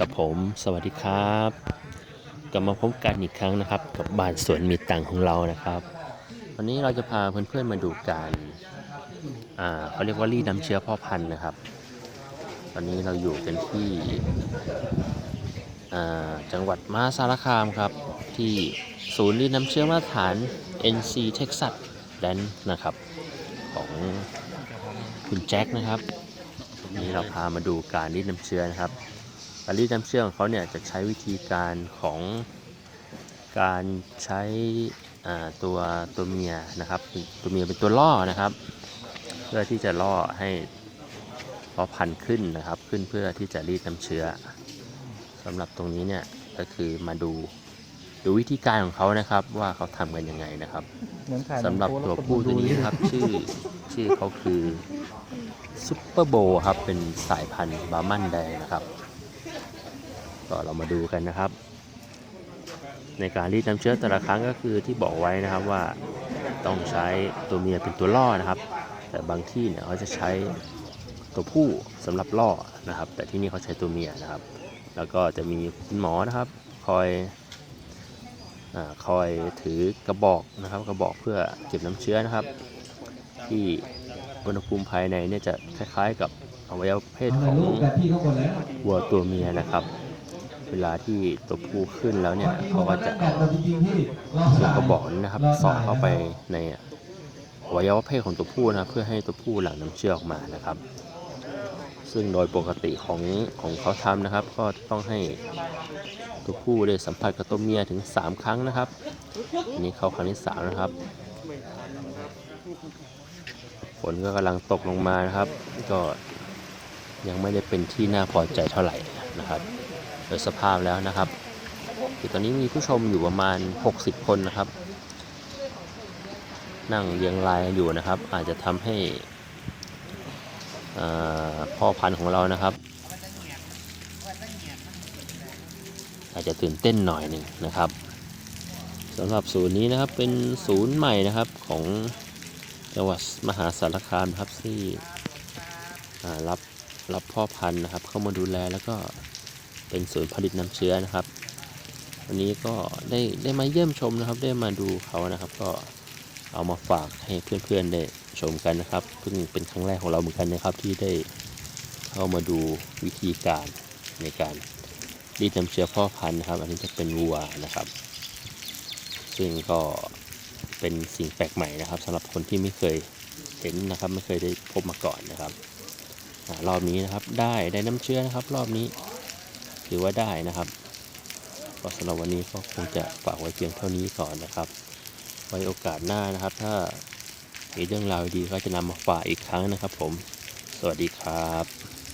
กับผมสวัสดีครับกลับมาพบกันอีกครั้งนะครับ กับบ้านสวนมีตังของเรานะครับ วันนี้เราจะพาเพื่อนๆมาดูการอ่าเขาเรียกว่ารีดน้ำเชื้อพ่อพันธุ์นะครับ ตอนนี้เราอยู่กันที่อ่าจังหวัดมหาสารคามครับ ที่ศูนย์รีดน้ำเชื้อมาตรฐาน NC Texas Land นะครับ ของคุณแจ็คนะครับวันนี้เราพามาดูการรีดน้ำเชื้อนะครับ การรีดน้ำเชื่อของเขาเนี่ยจะใช้วิธีการของการใช้อ่าตัวตัวเมียนะครับ ตัวเมียเป็นตัวล่อนะครับ เพื่อที่จะล่อให้เพาะพันธุ์ขึ้นนะครับ ขึ้นเพื่อที่จะรีดน้ำเชื้อสำหรับตรงนี้เนี่ยก็คือมาดูดูวิธีการของเขานะครับว่าเขาทำกันยังไงนะครับเหมือนถ่ายสำหรับโป๊ตัวแล้ผู้คตัวนี้ดูนะครับชื่อชื่อเขาคือซุปเปอร์โบครับเป็นสายพันธุ์บาร์มันแดงนะครับ ก็เรามาดูกันนะครับ ในการรีดน้ำเชื้อแต่ละครั้งก็คือที่บอกไว้นะครับว่าต้องใช้ตัวเมียเป็นตัวล่อนะครับ แต่บางที่เนี่ยเขาจะใช้ตัวผู้สำหรับล่อนะครับ แต่ที่นี่เขาใช้ตัวเมียนะครับ แล้วก็จะมีคุณหมอนะครับ คอยอคอยถือกระบอกนะครับ กระบอกเพื่อเก็บน้ำเชื้อนะครับ ที่อุณหภูมิภายในเนี่ยจะคล้ายๆ กับอวัยวะเพศของวัวตัวเมียนะครับ เวลาที่ตัวผู้ขึ้นแล้วเนี่ยเขาก็จะแบเอาบเราจริงๆพี่รอบลูกระบอกนี้นะครับสอดเข้าไปในอวัยวะเพศของตัวผู้นะครับเพื่อให้ตัวผู้หลั่งน้ำเชื้อออกมานะครับ ซึ่งโดยปกติของของเขาทำนะครับ ก็ต้องให้ตัวผู้ได้สัมผัสกับตัวเมียถึง 3 ครั้งนะครับนนี้เข้าครั้งที่สามนะครับฝนก็กำลังตกลงมานะครับ ก็ยังไม่ได้เป็นที่น่าพอใจเท่าไหร่นะครับ โดยสภาพแล้วนะครับคือตอนนี้มีผู้ชมอยู่ประมาณ 60 คนนะครับ นั่งเรียงรายอยู่นะครับ อาจจะทำให้พ่อพันธุ์ของเรานะครับ อาจจะตื่นเต้นหน่อยหนึ่งนะครับสำหรับศูนย์นี้นะครับเป็นศูนย์ใหม่นะครับของจังหวัดมหาสารคามครับที่รับรับพ่อพันธุ์นะครับ เข้ามาดูแลแล้วก็ เป็นศูนย์ผลิตน้ำเชื้อนะครับ วันนี้ก็ได้ได้มาเยี่ยมชมนะครับ ได้มาดูเขานะครับ ก็เอามาฝากให้เพื่อนๆได้ชมกันนะครับเพิ่งเป็นครั้งแรกของเราเหมือนกันนะครับ ที่ได้เข้ามาดูวิธีการในการรีดน้ำเชื้อพ่อพันธุ์นะครับ อันนี้จะเป็นวัวนะครับ ซึ่งก็เป็นสิ่งแปลกใหม่นะครับสำหรับคนที่ไม่เคยเห็นนะครับ ไม่เคยได้พบมาก่อนนะครับอรอบนี้นะครับ ได้ได้น้ำเชื้อนะครับ รอบนี้ ถือว่าได้นะครับก็สำหรับวันนี้ก็คงจะฝากไว้เพียงเท่านี้ก่อนนะครับ ไว้โอกาสหน้านะครับ ถ้ามีเรื่องราวดีก็จะนำมาฝากอีกครั้งนะครับ ผม สวัสดีครับ